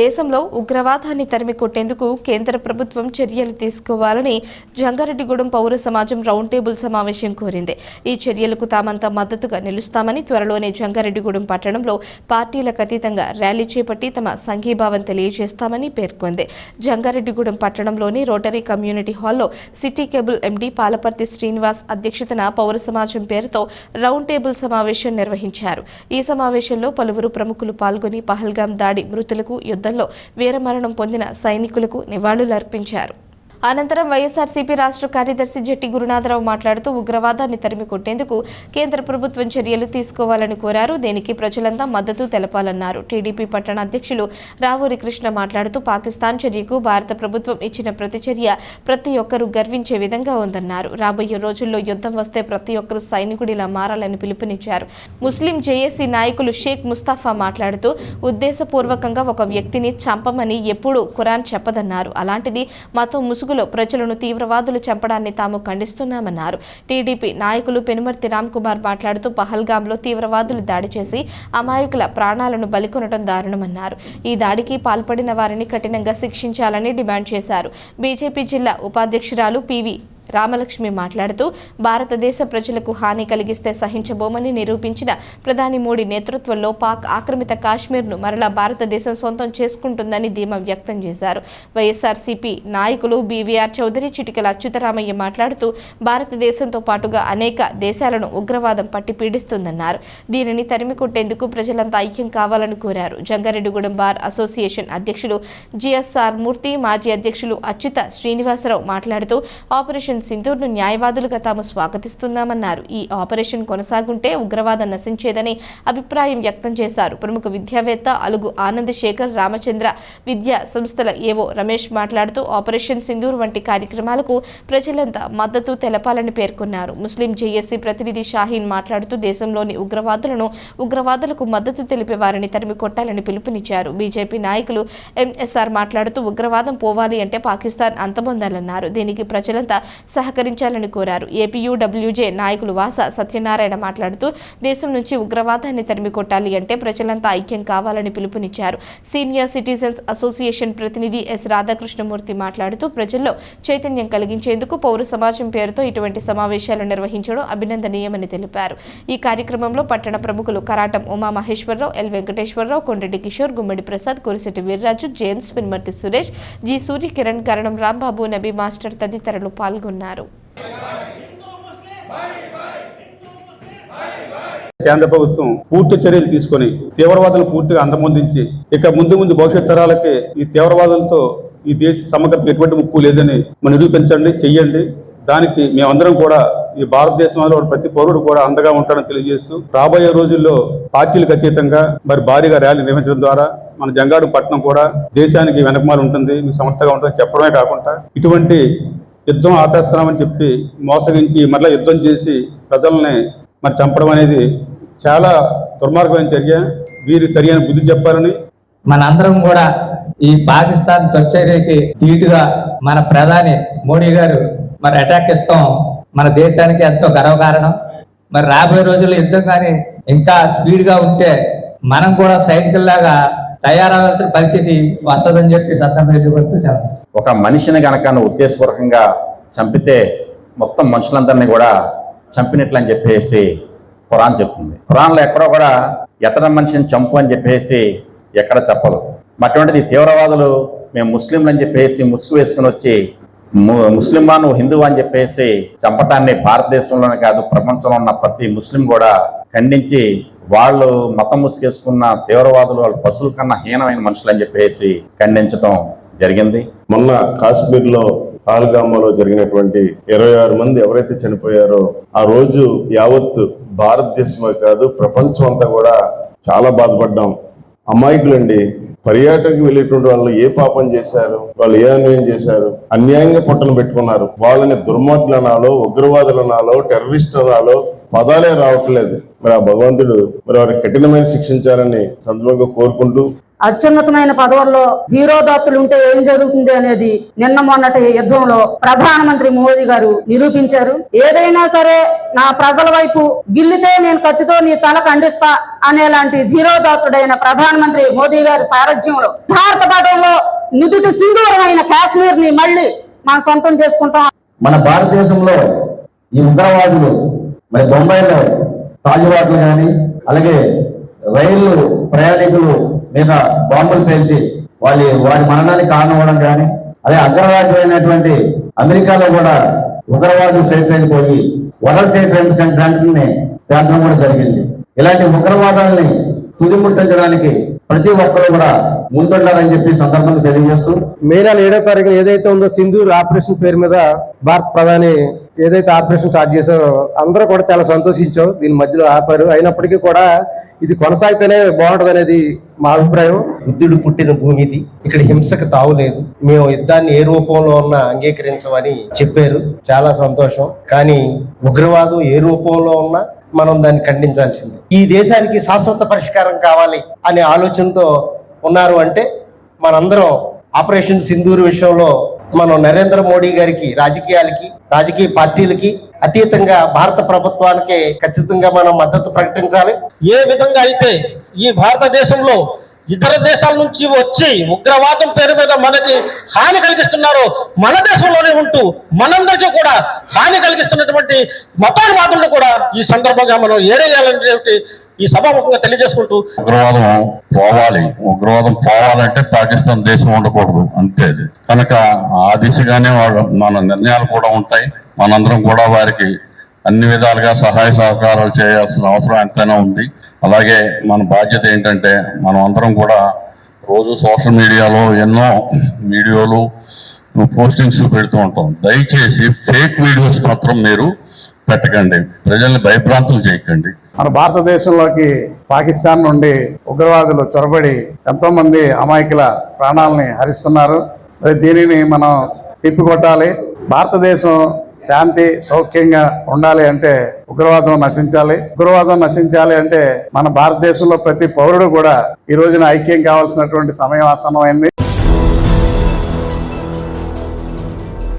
దేశంలో ఉగ్రవాదాన్ని తరిమి కొట్టేందుకు కేంద్ర ప్రభుత్వం చర్యలు తీసుకోవాలని జంగారెడ్డిగూడెం పౌర సమాజం రౌండ్ టేబుల్ సమావేశం కోరింది. ఈ చర్యలకు తామంతా మద్దతుగా నిలుస్తామని త్వరలోనే జంగారెడ్డిగూడెం పట్టణంలో పార్టీలకు అతీతంగా ర్యాలీ చేపట్టి తమ సంఘీభావం తెలియజేస్తామని పేర్కొంది. జంగారెడ్డిగూడెం పట్టణంలోని రోటరీ కమ్యూనిటీ హాల్లో city cable MD Palaparthi Srinivas అధ్యక్షతన పౌర సమాజం పేరుతో రౌండ్ టేబుల్ సమావేశం నిర్వహించారు. ఈ సమావేశంలో పలువురు ప్రముఖులు పాల్గొని పహల్గాం దాడి మృతులకు యుద్ధంలో వీరమరణం పొందిన సైనికులకు నివాళులర్పించారు. అనంతరం వైఎస్ఆర్సీపీ రాష్ట్ర కార్యదర్శి జట్టి గురునాథరావు మాట్లాడుతూ ఉగ్రవాదాన్ని తరిమి కొట్టేందుకు కేంద్ర ప్రభుత్వం చర్యలు తీసుకోవాలని కోరారు. దీనికి ప్రజలంతా మద్దతు తెలపాలన్నారు. టీడీపీ పట్టణ అధ్యక్షులు రావూరి కృష్ణ మాట్లాడుతూ పాకిస్తాన్ చర్యకు భారత ప్రభుత్వం ఇచ్చిన ప్రతిచర్య ప్రతి ఒక్కరూ గర్వించే విధంగా ఉందన్నారు. రాబోయే రోజుల్లో యుద్ధం వస్తే ప్రతి ఒక్కరూ సైనికుడిలా మారాలని పిలుపునిచ్చారు. ముస్లిం జేఏసీ నాయకులు షేక్ ముస్తాఫా మాట్లాడుతూ ఉద్దేశపూర్వకంగా ఒక వ్యక్తిని చంపమని ఎప్పుడూ ఖురాన్ చెప్పదన్నారు. అలాంటిది మతం ముసుగులో ప్రజలను తీవ్రవాదులు చంపడాన్ని తాము ఖండిస్తున్నామన్నారు. టీడీపీ నాయకులు పెనుమర్తి రామ్ కుమార్ మాట్లాడుతూ పహల్గాంలో తీవ్రవాదులు దాడి చేసి అమాయకుల ప్రాణాలను బలికొనడం దారుణమన్నారు. ఈ దాడికి పాల్పడిన వారిని కఠినంగా శిక్షించాలని డిమాండ్ చేశారు. బీజేపీ జిల్లా ఉపాధ్యక్షురాలు పివి రామలక్ష్మి మాట్లాడుతూ భారతదేశ ప్రజలకు హాని కలిగిస్తే సహించబోమని నిరూపించిన ప్రధాని మోడీ నేతృత్వంలో పాక్ ఆక్రమిత కాశ్మీర్ను మరలా భారతదేశం సొంతం చేసుకుంటుందని ధీమా వ్యక్తం చేశారు. వైఎస్ఆర్సీపీ నాయకులు బీవీఆర్ చౌదరి చిటికల అచ్యుతరామయ్య మాట్లాడుతూ భారతదేశంతో పాటుగా అనేక దేశాలను ఉగ్రవాదం పట్టి పీడిస్తుందన్నారు. దీనిని తరిమి కొట్టేందుకు ప్రజలంతా ఐక్యం కావాలని కోరారు. జంగారెడ్డిగూడెం బార్ అసోసియేషన్ అధ్యక్షులు జిఎస్ఆర్ మూర్తి మాజీ అధ్యక్షులు అచ్యుత శ్రీనివాసరావు మాట్లాడుతూ ఆపరేషన్ సింధూర్ను న్యాయవాదులుగా తాము స్వాగతిస్తున్నామన్నారు. ఈ ఆపరేషన్ కొనసాగుంటే ఉగ్రవాదం నశించేదని అభిప్రాయం వ్యక్తం చేశారు. ప్రముఖ విద్యావేత్త అలుగు ఆనంద్ శేఖర్ రామచంద్ర విద్యా సంస్థల ఏవో రమేష్ మాట్లాడుతూ ఆపరేషన్ సింధూర్ వంటి కార్యక్రమాలకు ప్రజలంతా మద్దతు తెలపాలని పేర్కొన్నారు. ముస్లిం జేఏసీ ప్రతినిధి షాహీన్ మాట్లాడుతూ దేశంలోని ఉగ్రవాదులను ఉగ్రవాదులకు మద్దతు తెలిపే వారిని తరిమి కొట్టాలని పిలుపునిచ్చారు. బీజేపీ నాయకులు ఎంఎస్ఆర్ మాట్లాడుతూ ఉగ్రవాదం పోవాలి అంటే పాకిస్తాన్ అంతమొందాలన్నారు దీనికి ప్రజలంతా సహకరించాలని కోరారు. ఏపీయూడబ్ల్యూజే నాయకులు వాస సత్యనారాయణ మాట్లాడుతూ దేశం నుంచి ఉగ్రవాదాన్ని తరిమి కొట్టాలి అంటే ప్రజలంతా ఐక్యం కావాలని పిలుపునిచ్చారు. సీనియర్ సిటిజన్స్ అసోసియేషన్ ప్రతినిధి ఎస్ రాధాకృష్ణమూర్తి మాట్లాడుతూ ప్రజల్లో చైతన్యం కలిగించేందుకు పౌర సమాజం పేరుతో ఇటువంటి సమావేశాలు నిర్వహించడం అభినందనీయమని తెలిపారు. ఈ కార్యక్రమంలో పట్టణ ప్రముఖులు Karatam Uma Maheswararao L Venkateswararao Kondati Kishore Gummadi Prasad Kurisetti Veerraju James Pinmarthi Suresh G Suryakiran Karanam Rambabu Nabi master తదితరులు పాల్గొన్నారు. కేంద్ర ప్రభుత్వం పూర్తి చర్యలు తీసుకొని తీవ్రవాదులను పూర్తిగా అందమొందించి ఇక ముందు ముందు భవిష్యత్ తరాలకి ఈ తీవ్రవాదులతో ఈ దేశ సమగ్రత ఎటువంటి ముప్పు లేదని మనం నిరూపించండి చెయ్యండి. దానికి మేమందరం కూడా ఈ భారతదేశంలో ప్రతి పౌరుడు కూడా అందగా ఉంటాడని తెలియజేస్తూ రాబోయే రోజుల్లో పార్టీలకు అతీతంగా మరి భారీగా ర్యాలీ నిర్వహించడం ద్వారా మన జంగాడు పట్టణం కూడా దేశానికి వెనకమాలు ఉంటుంది మీకు సమర్థగా ఉంటుంది చెప్పడమే కాకుండా ఇటువంటి యుద్ధం ఆపేస్తున్నామని చెప్పి మోసగించి మరలా యుద్ధం చేసి ప్రజల్ని మరి చంపడం అనేది చాలా దుర్మార్గమైన చర్య. వీరి సరియైన బుద్ధి చెప్పాలని మనందరం కూడా ఈ పాకిస్తాన్ ప్రచర్యకి ధీటుగా మన ప్రధాని మోడీ గారు మరి అటాక్ ఇస్తాం. మన దేశానికి ఎంతో గర్వకారణం మరి రాబోయే రోజుల్లో యుద్ధం కానీ ఇంకా స్పీడ్గా ఉంటే మనం కూడా సైనికుల్లాగా తయారవలసిన పరిస్థితి వస్తుందని చెప్పి సందర్భం ఎదుర్కొంటూ సెలవు. ఒక మనిషిని గనక నువ్వు ఉద్దేశపూర్వకంగా చంపితే మొత్తం మనుషులందరినీ కూడా చంపినట్లు అని చెప్పేసి ఖురాన్ చెప్తుంది. ఖురాన్లో ఎక్కడో కూడా ఎతన మనిషిని చంపు అని చెప్పేసి ఎక్కడ చెప్పదు అటువంటిది తీవ్రవాదులు మేము ముస్లింలు అని చెప్పేసి ముసుగు వేసుకుని వచ్చి ము- ముస్లిమా నువ్వు హిందువు అని చెప్పేసి చంపటాన్ని భారతదేశంలోనే కాదు ప్రపంచంలో ఉన్న ప్రతి ముస్లిం కూడా ఖండించి వాళ్ళు మతం ముసుగేసుకున్న తీవ్రవాదులు వాళ్ళు పశువుల కన్నా హీనమైన మనుషులు అని చెప్పేసి ఖండించడం జరిగింది. మొన్న కాశ్మీర్లో జరిగినటువంటి ఇరవై ఆరు మంది ఎవరైతే చనిపోయారో ఆ రోజు యావత్ భారతదేశమే కాదు ప్రపంచం అంతా కూడా చాలా బాధపడ్డాం. అమాయకులండి పర్యాటకకు వెళ్ళేటువంటి వాళ్ళు ఏ పాపం చేశారు వాళ్ళు ఏ అన్యాయం చేశారు అన్యాయంగా పొట్టను పెట్టుకున్నారు. వాళ్ళని దుర్మార్గులు అనాలో ఉగ్రవాదులు అనాలో టెర్రరిస్ట్ అనాలో పదాలే రావట్లేదు. మరి ఆ భగవంతుడు మరి వారికి కఠినమైన శిక్షించాలని సందర్భంగా కోరుకుంటూ అత్యున్నతమైన పదవుల్లో ధీరోదాత్తులు ఉంటే ఏం జరుగుతుంది అనేది నిన్న మొన్నటి యుద్ధంలో ప్రధానమంత్రి మోదీ గారు నిరూపించారు. ఏదైనా సరే నా ప్రజల వైపు గిల్లితే నేను కత్తితో నీ తల ఖండిస్తా అనేలాంటి ధీరోదాత్తుడైన ప్రధానమంత్రి మోదీ గారి సారథ్యంలో భారత పటంలో నుదుటి సింధూరమైన కాశ్మీర్ని మళ్ళీ మనం సొంతం చేసుకుంటాం. మన భారతదేశంలో ఈ ఉగ్రవాదులు మరి బొంబాయిలో తాజువాట్లు కానీ అలాగే రైలు ప్రయాణికులు మీద బాంబులు పేల్చి వాళ్ళ వారి మరణానికి కారణమవడం కానీ అదే అగ్రరాజ్యం అయినటువంటి అమెరికాలో కూడా ఉగ్రవాదులు పేర్కొనిపోయి వరల్డ్ ట్రేడ్ సెంటర్ని పేల్చడం కూడా జరిగింది. ఇలాంటి ఉగ్రవాదాలని తుదిముట్టించడానికి ప్రతి ఒక్కరు కూడా ముందుండాలని చెప్పి సందర్భంగా తెలియజేస్తూ మే నెల ఏడో తారీఖు ఏదైతే ఉందో సింధూర్ ఆపరేషన్ పేరు మీద భారత ప్రధాని ఏదైతే ఆపరేషన్ స్టార్ట్ చేశారో అందరూ కూడా చాలా సంతోషించాం దీని మధ్యలో ఆపారు. అయినప్పటికీ కూడా ఇది కొనసాగితేనే బాగుంటుంది అనేది మా అభిప్రాయం బుద్ధుడు పుట్టిన భూమి ఇది ఇక్కడ హింసకు తావు లేదు. మేము యుద్ధాన్ని ఏ రూపంలో ఉన్నా అంగీకరించమని చెప్పారు. చాలా సంతోషం. కానీ ఉగ్రవాదం ఏ రూపంలో ఉన్నా మనం దాన్ని ఖండించాల్సింది. ఈ దేశానికి శాశ్వత పరిష్కారం కావాలి అనే ఆలోచనతో ఉన్నారు అంటే మనందరం ఆపరేషన్ సింధూర్ విషయంలో మనం నరేంద్ర మోడీ గారికి రాజకీయాలకి రాజకీయ పార్టీలకి అతీతంగా భారత ప్రభుత్వానికి ఖచ్చితంగా మనం మద్దతు ప్రకటించాలి. ఏ విధంగా అయితే ఈ భారతదేశంలో ఇతర దేశాల నుంచి వచ్చి ఉగ్రవాదం పేరు మీద మనకి హాని కలిగిస్తున్నారో మన దేశంలోనే ఉంటూ మనందరికీ కూడా హాని కలిగిస్తున్నటువంటి మతోన్మాదులను కూడా ఈ సందర్భంగా మనం ఏరేయాలనేటువంటి ఈ సభాముఖంగా తెలియజేసుకుంటూ ఉగ్రవాదం పోవాలి. ఉగ్రవాదం పోవాలంటే పాకిస్తాన్ దేశం ఉండకూడదు. అంతే కనుక ఆ దిశగానే వాళ్ళ మన నిర్ణయాలు కూడా ఉంటాయి. మనందరం కూడా వారికి అన్ని విధాలుగా సహాయ సహకారాలు చేయాల్సిన అవసరం ఎంతైనా ఉంది. అలాగే మన బాధ్యత ఏంటంటే మనం అందరం కూడా రోజు సోషల్ మీడియాలో ఎన్నో వీడియోలు పోస్టింగ్స్ పెడుతూ ఉంటాం. దయచేసి ఫేక్ వీడియోస్ మాత్రం మీరు పెట్టకండి. ప్రజల్ని భయభ్రాంతులు చేయకండి. మన భారతదేశంలోకి పాకిస్తాన్ నుండి ఉగ్రవాదులు చొరబడి ఎంతో మంది అమాయకుల ప్రాణాలని హరిస్తున్నారు. దీనిని మనం తిప్పికొట్టాలి. భారతదేశం శాంతి సౌఖ్యంగా ఉండాలి అంటే ఉగ్రవాదం నశించాలి. ఉగ్రవాదం నశించాలి అంటే మన భారతదేశంలో ప్రతి పౌరుడు కూడా ఈ రోజున ఐక్యం కావాల్సినటువంటి సమయం ఆసన్నమైంది.